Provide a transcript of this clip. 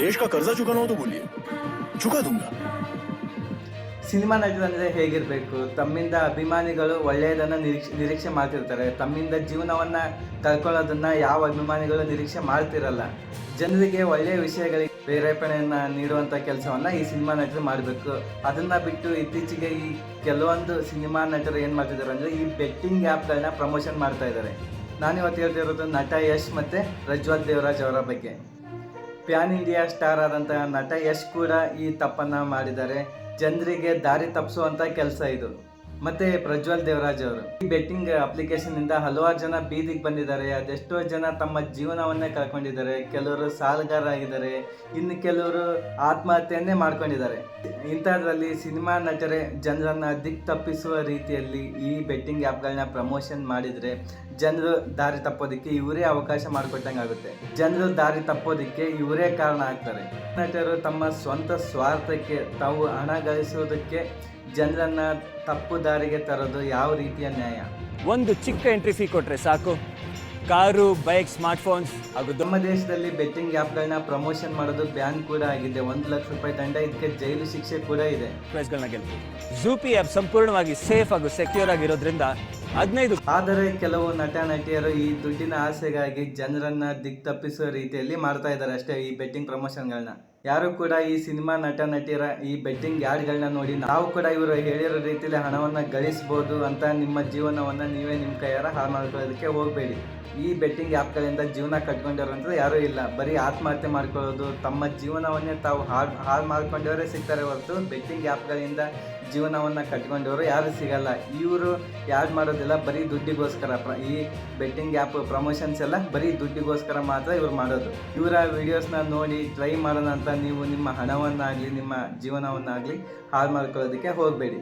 ದೇಶ ಕಾ ಕರ್ಜಾ ಚುಕಾನೋ ಅಂತ ಬೋಲಿಯೆ ಚುಕಾ ದುಂಗಾ ಸಿನಿಮಾ ಹೇಗಿರಬೇಕು? ತಮ್ಮಿಂದ ಅಭಿಮಾನಿಗಳು ಒಳ್ಳೆಯದನ್ನು ನಿರೀಕ್ಷೆ ನಿರೀಕ್ಷೆ ಮಾಡ್ತಿರ್ತಾರೆ. ತಮ್ಮಿಂದ ಜೀವನವನ್ನು ಕಳ್ಕೊಳ್ಳೋದನ್ನು ಯಾವ ಅಭಿಮಾನಿಗಳು ನಿರೀಕ್ಷೆ ಮಾಡ್ತಿರಲ್ಲ. ಜನರಿಗೆ ಒಳ್ಳೆಯ ವಿಷಯಗಳಿಗೆ ಪ್ರೇರೇಪಣೆಯನ್ನು ನೀಡುವಂಥ ಕೆಲಸವನ್ನು ಈ ಸಿನಿಮಾ ನಟರು ಮಾಡಬೇಕು. ಅದನ್ನು ಬಿಟ್ಟು ಇತ್ತೀಚೆಗೆ ಈ ಕೆಲವೊಂದು ಸಿನಿಮಾ ನಟರು ಏನು ಮಾಡ್ತಿದ್ದಾರೆ ಅಂದರೆ ಈ ಬೆಟ್ಟಿಂಗ್ ಆ್ಯಪ್ಗಳನ್ನ ಪ್ರಮೋಷನ್ ಮಾಡ್ತಾ ಇದ್ದಾರೆ. ನಾನು ಇವತ್ತು ಹೇಳ್ತಿರೋದು ನಟ ಯಶ್ ಮತ್ತು ರಜ್ವಾತ್ ದೇವರಾಜ್ ಅವರ ಬಗ್ಗೆ. ಪ್ಯಾನ್ ಇಂಡಿಯಾ ಸ್ಟಾರ್ ಆದಂತಹ ನಟ ಯಶ್ ಕೂಡ ಈ ತಪ್ಪನ್ನ ಮಾಡಿದ್ದಾರೆ. ಜನರಿಗೆ ದಾರಿ ತಪ್ಪಿಸುವಂತ ಕೆಲಸ ಇದು. ಮತ್ತೆ ಪ್ರಜ್ವಲ್ ದೇವರಾಜ್ ಅವರು. ಈ ಬೆಟ್ಟಿಂಗ್ ಅಪ್ಲಿಕೇಶನ್ ಇಂದ ಹಲವಾರು ಜನ ಬೀದಿಗೆ ಬಂದಿದ್ದಾರೆ. ಅದೆಷ್ಟೋ ಜನ ತಮ್ಮ ಜೀವನವನ್ನೇ ಕಳ್ಕೊಂಡಿದ್ದಾರೆ. ಕೆಲವರು ಸಾಲಗಾರರಾಗಿದ್ದಾರೆ ಇನ್ನು ಕೆಲವರು ಆತ್ಮಹತ್ಯೆಯನ್ನೇ ಮಾಡ್ಕೊಂಡಿದ್ದಾರೆ. ಇಂಥದ್ರಲ್ಲಿ ಸಿನಿಮಾ ನಟರೇ ಜನರನ್ನ ದಿಕ್ ತಪ್ಪಿಸುವ ರೀತಿಯಲ್ಲಿ ಈ ಬೆಟ್ಟಿಂಗ್ ಆ್ಯಪ್ಗಳನ್ನ ಪ್ರಮೋಷನ್ ಮಾಡಿದ್ರೆ ಜನರು ದಾರಿ ತಪ್ಪೋದಕ್ಕೆ ಇವರೇ ಅವಕಾಶ ಮಾಡಿಕೊಟ್ಟಂಗೆ ಆಗುತ್ತೆ. ಜನರು ದಾರಿ ತಪ್ಪೋದಕ್ಕೆ ಇವರೇ ಕಾರಣ ಆಗ್ತಾರೆ. ನಟರು ತಮ್ಮ ಸ್ವಂತ ಸ್ವಾರ್ಥಕ್ಕೆ ತಾವು ಹಣ ಗಳಿಸುವುದಕ್ಕೆ ಜನರನ್ನ ತಪ್ಪು ದಾರಿಗೆ ತರೋದು ಯಾವ ರೀತಿಯ ನ್ಯಾಯ? ಒಂದು ಚಿಕ್ಕ ಎಂಟ್ರಿ ಫೀ ಕೊಟ್ರೆ ಸಾಕು. ಕಾರು ಬೈಕ್ ಸ್ಮಾರ್ಟ್ಫೋನ್ಸ್ ಹಾಗೂ ನಮ್ಮ ದೇಶದಲ್ಲಿ ಬೆಟ್ಟಿಂಗ್ ಆ್ಯಪ್ಗಳನ್ನ ಪ್ರಮೋಷನ್ ಮಾಡೋದು ಬ್ಯಾನ್ ಕೂಡ ಆಗಿದೆ. ಒಂದು ಲಕ್ಷ ರೂಪಾಯಿ ದಂಡ ಇದಕ್ಕೆ ಜೈಲು ಶಿಕ್ಷೆ ಕೂಡ ಇದೆ. ಪ್ರೈಸ್ಗಳನ್ನ ಗೆಲ್ಬೋದು ಜೂಪಿ ಆ್ಯಪ್ ಸಂಪೂರ್ಣವಾಗಿ ಸೇಫ್ ಹಾಗೂ ಸೆಕ್ಯೂರ್ ಆಗಿರೋದ್ರಿಂದ ಹದಿನೈದು ಆದರೆ ಕೆಲವು ನಟ ನಟಿಯರು ಈ ದುಡ್ಡಿನ ಆಸೆಗಾಗಿ ಜನರನ್ನ ದಿಕ್ ತಪ್ಪಿಸುವ ರೀತಿಯಲ್ಲಿ ಮಾಡ್ತಾ ಇದ್ದಾರೆ ಅಷ್ಟೇ ಈ ಬೆಟ್ಟಿಂಗ್ ಪ್ರಮೋಷನ್ಗಳನ್ನ ಯಾರು ಕೂಡ ಈ ಸಿನಿಮಾ ನಟ, ನಟಿಯರ ಈ ಬೆಟ್ಟಿಂಗ್ ಯಾರ್ಡ್ಗಳನ್ನ ನೋಡಿ ನಾವು ಕೂಡ ಇವರು ಹೇಳಿರೋ ರೀತಿಯಲ್ಲಿ ಹಣವನ್ನು ಗಳಿಸ್ಬೋದು ಅಂತ ನಿಮ್ಮ ಜೀವನವನ್ನ ನೀವೇ ನಿಮ್ಮ ಕೈಯಾರ ಹಾಳು ಮಾಡ್ಕೊಳ್ಳೋದಕ್ಕೆ ಹೋಗಬೇಡಿ. ಈ ಬೆಟ್ಟಿಂಗ್ ಆ್ಯಪ್ಗಳಿಂದ ಜೀವನ ಕಟ್ಕೊಂಡಿರೋಂಥದ್ದು ಯಾರೂ ಇಲ್ಲ. ಬರೀ ಆತ್ಮಹತ್ಯೆ ಮಾಡ್ಕೊಳ್ಳೋದು, ತಮ್ಮ ಜೀವನವನ್ನೇ ತಾವು ಹಾಳು ಹಾಳು ಮಾಡ್ಕೊಂಡವರೇ ಸಿಗ್ತಾರೆ ಹೊರತು ಬೆಟ್ಟಿಂಗ್ ಆ್ಯಪ್ಗಳಿಂದ ಜೀವನವನ್ನ ಕಟ್ಕೊಂಡವರು ಯಾರು ಸಿಗಲ್ಲ. ಇವರು ಯಾರು ಮಾಡೋದಿಲ್ಲ, ಬರೀ ದುಡ್ಡಿಗೋಸ್ಕರ. ಈ ಬೆಟ್ಟಿಂಗ್ ಆ್ಯಪ್ ಪ್ರಮೋಷನ್ಸ್ ಎಲ್ಲ ಬರೀ ದುಡ್ಡಿಗೋಸ್ಕರ ಮಾತ್ರ ಇವ್ರು ಮಾಡೋದು. ಇವರ ವಿಡಿಯೋಸ್ನ ನೋಡಿ ಟ್ರೈ ಮಾಡೋಣ ಅಂತ ನೀವು ನಿಮ್ಮ ಹಣವನ್ನಾಗಲಿ ನಿಮ್ಮ ಜೀವನವನ್ನಾಗಲಿ ಹಾಳು ಮಾಡ್ಕೊಳ್ಳೋದಕ್ಕೆ ಹೋಗಬೇಡಿ.